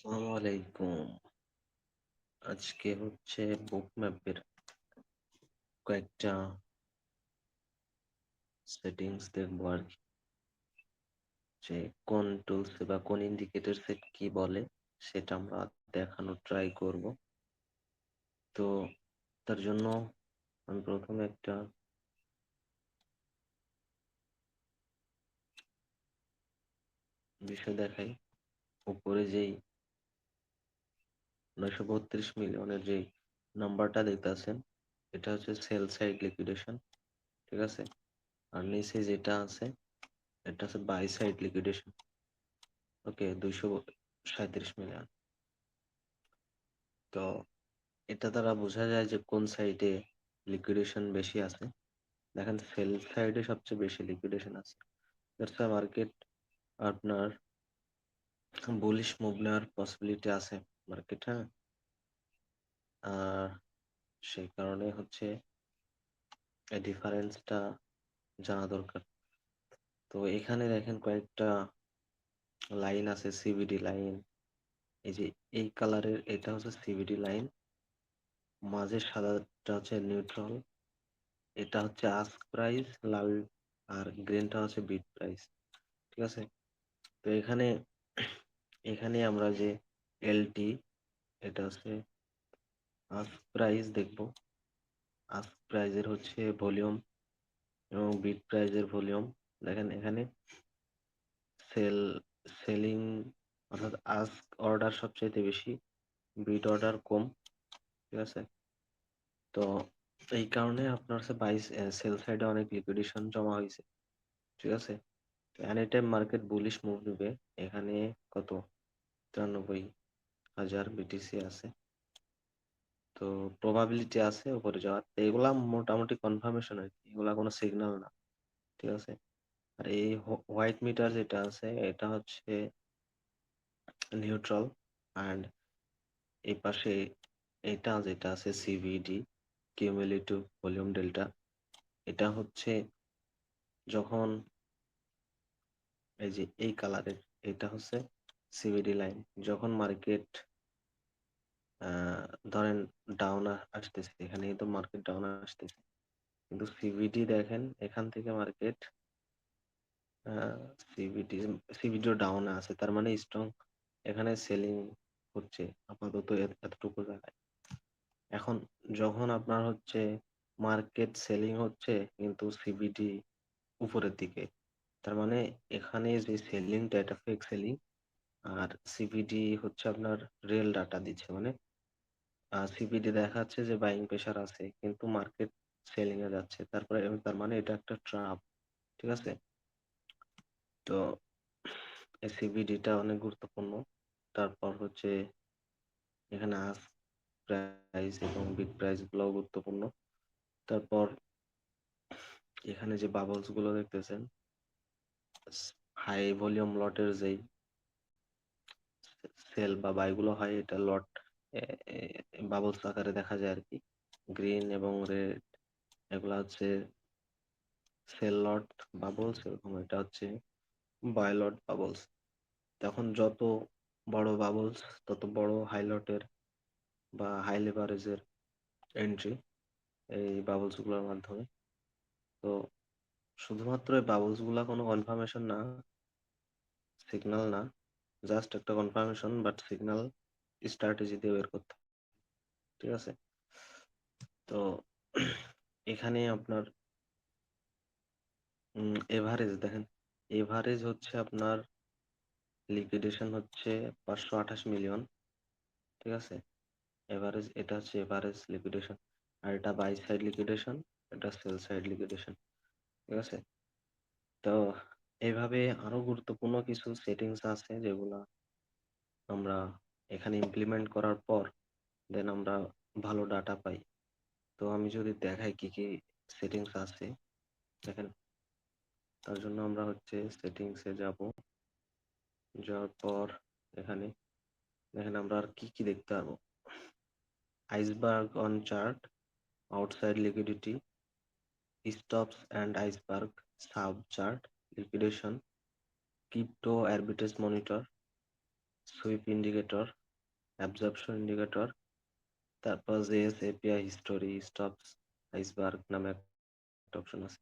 আসসালামু আলাইকুম। আজকে হচ্ছে বুক ম্যাপের কয়েকটা সেটিংস দেখব আর কি। যে কোন টুলস বা কোন ইন্ডিকেটর সেট কি বলে সেটা আমরা দেখানোর ট্রাই করব। তো তার জন্য আমি প্রথমে একটা বিষয় দেখাই। উপরে যেই নয়শো বত্রিশ মিলিয়নের যে নাম্বারটা দেখতেছেন, এটা হচ্ছে সেল সাইড লিকুইডেশন ঠিক আছে? আর নিচে যেটা আছে, এটা হচ্ছে বাই সাইড লিকুইডেশন ওকে দুইশো সাঁত্রিশ মিলিয়ন। তো এটা দ্বারা বোঝা যায় যে কোন সাইডে লিকুইডেশন বেশি আছে। দেখেন সেল সাইডে সবচেয়ে বেশি লিকুইডেশন আছে। মার্কেট আপনার বুলিশ মুভ নেওয়ার পসিবিলিটি আছে। মার্কেট হ্যাঁ আর সেই কারণে হচ্ছে এই ডিফারেন্সটা জানা দরকার। তো এখানে দেখেন কয়েকটা লাইন আছে সিবিডি লাইন এই যে এই কালারের এটা হচ্ছে সিবিডি লাইন মাঝের সাদাটা হচ্ছে নিউট্রাল এটা হচ্ছে আস্ক প্রাইস লাল আর গ্রিনটা হচ্ছে বিট প্রাইস ঠিক আছে? তো এখানে এখানে আমরা যে এলটি এটা হচ্ছে আস্ক প্রাইস দেখব। আস্ক প্রাইজের হচ্ছে ভলিউম এবং বিট প্রাইজের ভলিউম। দেখেন এখানে সেল, সেলিং অর্থাৎ আস্ক অর্ডার সবচাইতে বেশি, বিট অর্ডার কম, ঠিক আছে? তো এই কারণে আপনার হচ্ছে বাইস সেল সাইডে অনেক লিকুইডেশন জমা হয়েছে ঠিক আছে? Any time market bullish move নেবে, এখানে কত? তিরানব্বই। হাজার বিটিসি আছে। তো প্রবাবিলিটি আছে উপরে যাওয়ার। এগুলা মোটামুটি কনফার্মেশন আর কি। এগুলা কোনো সিগন্যাল না, ঠিক আছে? আর এই হোয়াইট মিটার যেটা আছে, এটা হচ্ছে নিউট্রাল অ্যান্ড এই পাশে এটা যেটা আছে সিভিডি কিউমুলেটিভ ভলিউম ডেল্টা এটা হচ্ছে যখন এই যে এই কালারের এটা হচ্ছে সিভিডি লাইন যখন মার্কেট ধরেন ডাউন আসতেছে। এখানে কিন্তু মার্কেট ডাউন আসতেছে। কিন্তু সিভিডি দেখেন, এখান থেকে মার্কেট সিভিডি সিভিডিও ডাউন আছে। তার মানে স্ট্রং এখানে সেলিং হচ্ছে আপাতত এতটুকু জায়গায়। এখন যখন আপনার হচ্ছে মার্কেট সেলিং হচ্ছে কিন্তু সিবিডি উপরের দিকে, তার মানে এখানে যে সেলিংটা এটা ফেক সেলিং আর সিবিডি হচ্ছে আপনার রিয়েল ডাটা দিচ্ছে। মানে সিবিডি দেখাচ্ছে যে বাইং প্রেশার আছে, কিন্তু মার্কেট সেলিং এ যাচ্ছে। তারপরে তার মানে এটা একটা ট্রাপ ঠিক আছে? তো সিবিডিটা অনেক গুরুত্বপূর্ণ। তারপর হচ্ছে এখানে আস প্রাইস এবং বিগ প্রাইসগুলো গুরুত্বপূর্ণ। তারপর এখানে যে বাবলসগুলো দেখতেছেন হাই ভলিউম লটের যেই সেল বা বাইগুলো হয়, এটা লট বাবলস আকারে দেখা যায় আর কি গ্রিন এবং রেড এগুলা হচ্ছে সেল লট বাবলস এবং এটা হচ্ছে বায়োলট বাবলস তখন যত বড় বাবলস তত বড় হাইলটের বা হাই লেভারেজের এন্ট্রি এই বাবলসগুলোর মাধ্যমে। তো শুধুমাত্র এই বাবলসগুলা কোনো কনফার্মেশন না সিগন্যাল না জাস্ট একটা কনফার্মেশন বাট সিগন্যাল স্ট্র্যাটেজি দিয়ে বের করতে ঠিক আছে? তো এখানে আপনার এভারেজ দেখেন। এভারেজ হচ্ছে আপনার লিকুইডেশন হচ্ছে পাঁচশো আঠাশ মিলিয়ন ঠিক আছে? এভারেজ এটা হচ্ছে এভারেজ লিকুইডেশন আর এটা বাই সাইড লিকুইডেশন এটা সেল সাইড লিকুইডেশন ঠিক আছে? তো এইভাবে আরও গুরুত্বপূর্ণ কিছু সেটিংস আছে যেগুলা আমরা এখানে ইমপ্লিমেন্ট করার পর দেন আমরা ভালো ডাটা পাই। তো আমি যদি দেখাই কি কি সেটিংস আছে, দেখেন, তার জন্য আমরা হচ্ছে সেটিংসে যাব। যাওয়ার পর এখানে, দেখেন আমরা আর কি কি দেখতে পারব। Iceberg on chart outside liquidity stops and iceberg sub chart liquidation, crypto arbitrage monitor sweep indicator absorption indicator তারপর JS API history stops iceberg নামে একটা অপশন আছে।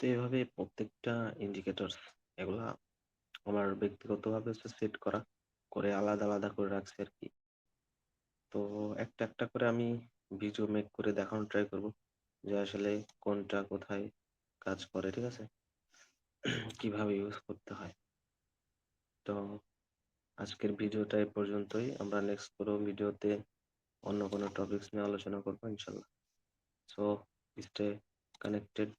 তো এইভাবে প্রত্যেকটা ইন্ডিকেটর এগুলা আমার ব্যক্তিগতভাবে সেট করা, করে আলাদা আলাদা করে রাখছি আর কি। তো একটা একটা করে আমি ভিডিও মেক করে দেখানোর ট্রাই করব, যে আসলে কোনটা কোথায় কাজ করে, ঠিক আছে? কীভাবে ইউজ করতে হয়? তো আজকের ভিডিওটা এ পর্যন্তই। আমরা নেক্সট কোনো ভিডিওতে অন্য কোনো টপিকস নিয়ে আলোচনা করব, ইনশাল্লাহ। So stay connected